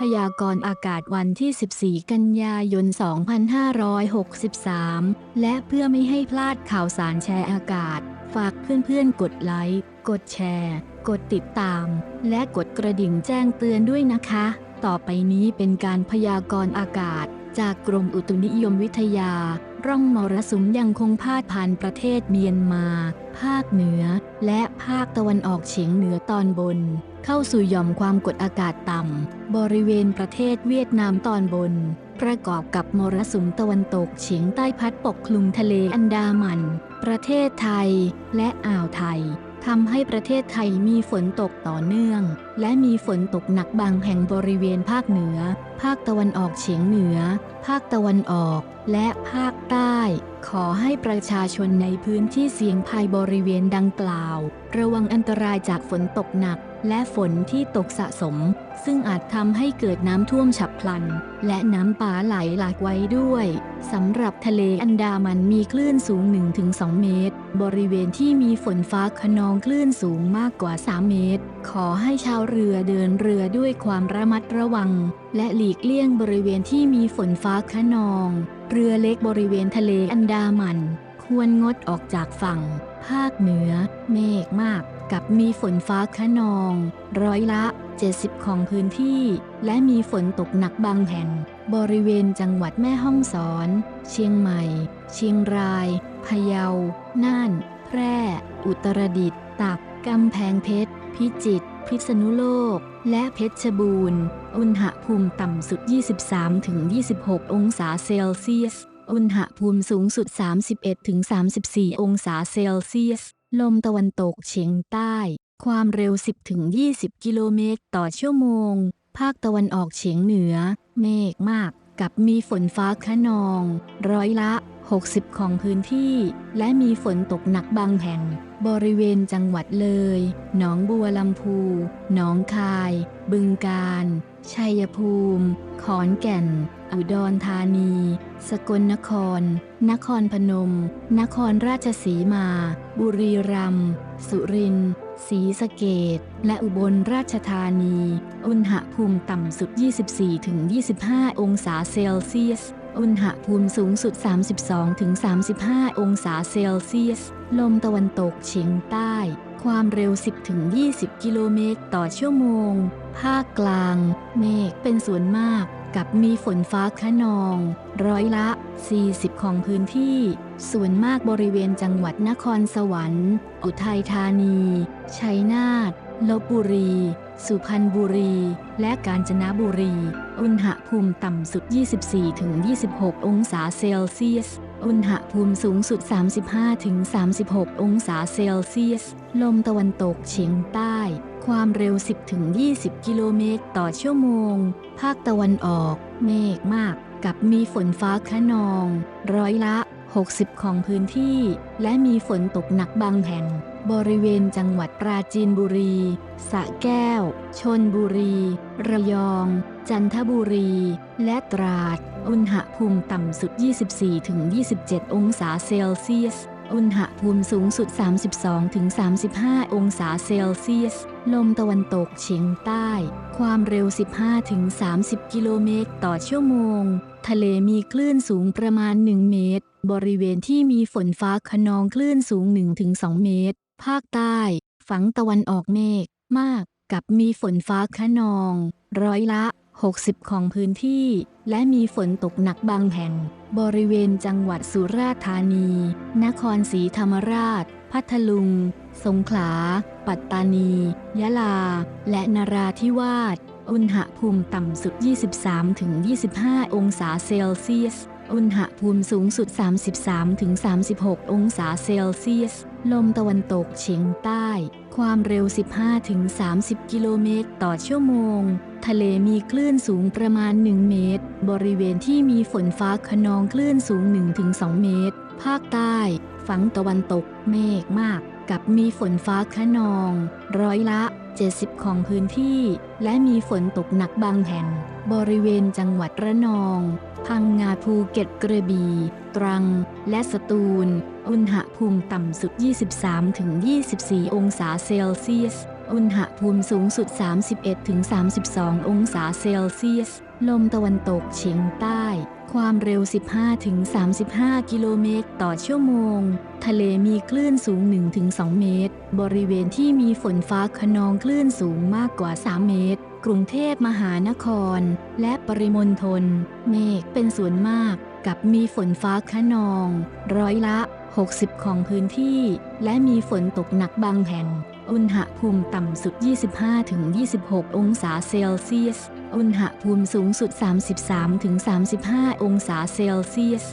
พยากรณ์อากาศวันที่ 14 กันยายน 2563 และเพื่อไม่ให้พลาดข่าวสารแชร์อากาศ ฝากเพื่อนๆ กดไลค์ กดแชร์ กดติดตาม และกดกระดิ่งแจ้งเตือนด้วยนะคะ ต่อไปนี้เป็นการพยากรณ์อากาศ จากกรมอุตุนิยมวิทยา ร่องมรสุมยังคงพาดผ่านประเทศเมียนมา ภาคเหนือ และภาคตะวันออกเฉียงเหนือตอนบน เข้าสู่หย่อมความกดอากาศต่ำ บริเวณประเทศเวียดนามตอนบน ประกอบกับมรสุมตะวันตกเฉียงใต้พัดปกคลุมทะเลอันดามัน ประเทศไทย และอ่าวไทย ทำให้ประเทศไทยมีฝนตกต่อเนื่อง และมีฝนตกหนักบางแห่งบริเวณภาคเหนือ ภาคตะวันออกเฉียงเหนือ ภาคตะวันออก และภาคใต้ ขอให้ประชาชนในพื้นที่เสี่ยงภัยบริเวณดังกล่าว ระวังอันตรายจากฝนตกหนัก และฝนที่ตกสะสม ซึ่งอาจทำให้เกิดน้ำท่วมฉับพลัน และน้ำป่าไหลหลากไว้ด้วยสำหรับทะเลอันดามันมีคลื่นสูง 1-2 เมตร บริเวณที่มีฝนฟ้าขนองคลื่นสูงมากกว่า 3 เมตร ขอให้ชาวเรือเดินเรือด้วยความระมัดระวังและหลีกเลี่ยงบริเวณที่มีฝนฟ้าขนอง เรือเล็กบริเวณทะเลอันดามัน ควรงดออกจากฝั่ง ภาคเหนือ เมฆมาก กับมีฝนฟ้าขนอง ร้อยละ 70 ของพื้นที่ และมีฝนตกหนักบางแห่ง บริเวณจังหวัดแม่ฮ่องสอน เชียงใหม่ เชียงราย พะเยา น่าน แพร่ อุตรดิตถ์ตากกำแพงเพชร พิจิตร พิษณุโลก และเพชรบูรณ์ อุณหภูมิต่ำสุด 23-26 องศาเซลเซียส อุณหภูมิสูงสุด 31-34 องศาเซลเซียส ลมตะวันตกเฉียงใต้ ความเร็ว 10-20 กิโลเมตรต่อชั่วโมง ภาคตะวันออกเฉียงเหนือ เมฆมากกับมีฝนฟ้าคะนอง ร้อยละ 60 ของพื้นที่ และมีฝนตกหนักบางแห่ง บริเวณจังหวัดเลย หนองบัวลำพู หนองคาย บึงกาฬ ชัยภูมิ ขอนแก่น อุดรธานี สกลนคร นครพนม นครราชสีมา บุรีรัมย์ สุรินทร์ศรีสะเกดและอุบลราชธานี อุณหภูมิต่ำสุด 24-25 องศาเซลเซียส อุณหภูมิสูงสุด 32-35 องศาเซลเซียส ลมตะวันตกเฉียงใต้ ความเร็ว 10-20 กิโลเมตรต่อชั่วโมง ภาคกลาง เมฆเป็นส่วนมากกับมีฝนฟ้าคะนอง ร้อยละ 40 ของพื้นที่ ส่วนมากบริเวณจังหวัดนครสวรรค์ อุทัยธานี ชัยนาท ลบบุรี สุพรรณบุรี และกาญจนบุรี อุณหภูมิต่ำสุด 24-26 องศาเซลเซียส อุณหภูมิสูงสุด 35-36 องศาเซลเซียส ลมตะวันตกเฉียงใต้ ความเร็ว 10-20 กิโลเมตรต่อชั่วโมง ภาคตะวันออก เมฆมากกับมีฝนฟ้าคะนอง ร้อยละ 60 ของพื้นที่ และมีฝนตกหนักบางแห่ง บริเวณจังหวัดปราจีนบุรีสระแก้ว ชนบุรี ระยอง จันทบุรี และตราด อุณหภูมิต่ำสุด 24-27 องศาเซลเซียส อุณหภูมิสูงสุด 32-35 องศาเซลเซียส ลมตะวันตกเฉียงใต้ ความเร็ว 15-30 กิโลเมตรต่อชั่วโมง ทะเลมีคลื่นสูงประมาณ 1 เมตรบริเวณที่มีฝนฟ้าขนองคลื่นสูง 1-2 เมตร ภาคใต้ ฝั่งตะวันออกเมฆมาก กับมีฝนฟ้าคะนอง ร้อยละ 60 ของพื้นที่ และมีฝนตกหนักบางแห่ง บริเวณจังหวัดสุราษฎร์ธานี นครศรีธรรมราช พัทลุง สงขลา ปัตตานี ยะลา และนราธิวาส อุณหภูมิต่ำสุด 23-25 องศาเซลเซียส อุณหภูมิสูงสุด 33-36 องศาเซลเซียส ลมตะวันตกเฉียงใต้ ความเร็ว 15-30 กิโลเมตรต่อชั่วโมง ทะเลมีคลื่นสูงประมาณ 1 เมตร บริเวณที่มีฝนฟ้าขนองคลื่นสูง 1-2 เมตร ภาคใต้ ฝั่งตะวันตก เมฆมาก กับมีฝนฟ้าคะนอง ร้อยละ 70 ของพื้นที่ และมีฝนตกหนักบางแห่ง บริเวณจังหวัดระนอง พังงาภูเก็ตกระบี่ ตรัง และสตูล อุณหภูมิต่ำสุด 23-24 องศาเซลเซียส อุณหภูมิสูงสุด 31-32 องศาเซลเซียส ลมตะวันตกเฉียงใต้ ความเร็ว 15-35 กิโลเมตรต่อชั่วโมง ทะเลมีคลื่นสูง 1-2 เมตร บริเวณที่มีฝนฟ้าขนองคลื่นสูงมากกว่า 3 เมตร กรุงเทพมหานคร และปริมณฑล เมฆเป็นส่วนมาก กับมีฝนฟ้าขนอง ร้อยละ 60 ของพื้นที่ และมีฝนตกหนักบางแห่ง อุณหภูมิต่ำสุด 25-26 องศาเซลเซียส อุณหภูมิสูงสุด 33-35 องศาเซลเซียส